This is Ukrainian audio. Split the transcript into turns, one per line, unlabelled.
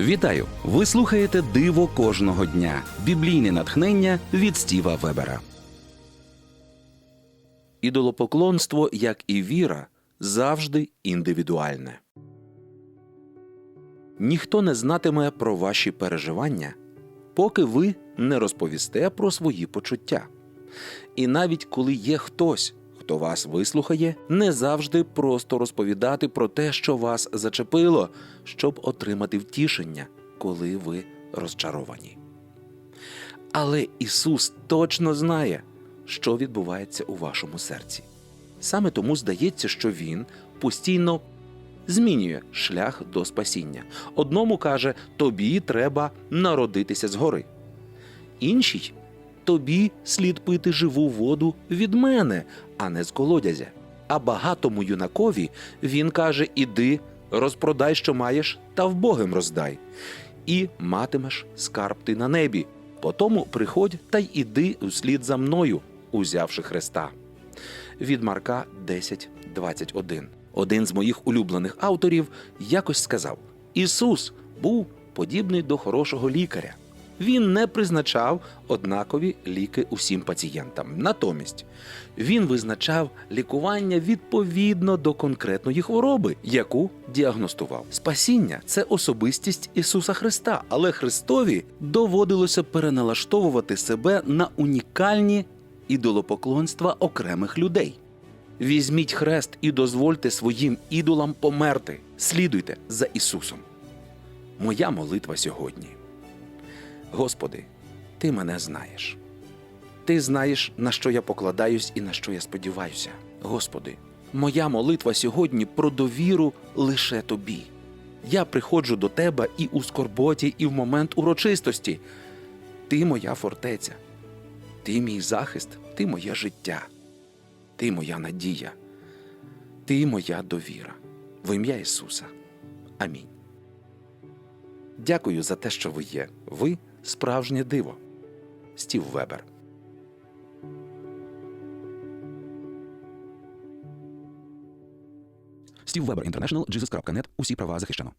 Вітаю! Ви слухаєте Диво кожного дня. Біблійне натхнення від Стіва Вебера. Ідолопоклонство, як і віра, завжди індивідуальне. Ніхто не знатиме про ваші переживання, поки ви не розповісте про свої почуття. І навіть коли є хтось, хто вас вислухає, не завжди просто розповідати про те, що вас зачепило, щоб отримати втішення, коли ви розчаровані. Але Ісус точно знає, що відбувається у вашому серці. Саме тому здається, що Він постійно змінює шлях до спасіння. Одному каже, тобі треба народитися згори. Іншій тобі слід пити живу воду від мене, а не з колодязя. А багатому юнакові він каже: Іди, розпродай, що маєш, та вбогим роздай, і матимеш скарб ти на небі. Потому приходь та й іди услід за мною, узявши Христа. Від Марка 10.21. Один з моїх улюблених авторів якось сказав: Ісус був подібний до хорошого лікаря. Він не призначав однакові ліки усім пацієнтам. Натомість він визначав лікування відповідно до конкретної хвороби, яку діагностував. Спасіння це особистість Ісуса Христа, але Христові доводилося переналаштовувати себе на унікальні ідолопоклонства окремих людей. Візьміть хрест і дозвольте своїм ідолам померти. Слідуйте за Ісусом. Моя молитва сьогодні. Господи, Ти мене знаєш. Ти знаєш, на що я покладаюсь і на що я сподіваюся. Господи, моя молитва сьогодні про довіру лише Тобі. Я приходжу до Тебе і у скорботі, і в момент урочистості. Ти моя фортеця, ти мій захист, ти моє життя, ти моя надія, ти моя довіра. В ім'я Ісуса. Амінь. Дякую за те, що ви є. Ви справжнє диво. Стів Вебер.
Стів Вебер Інтернешнл, Jesus.net. Усі права захищено.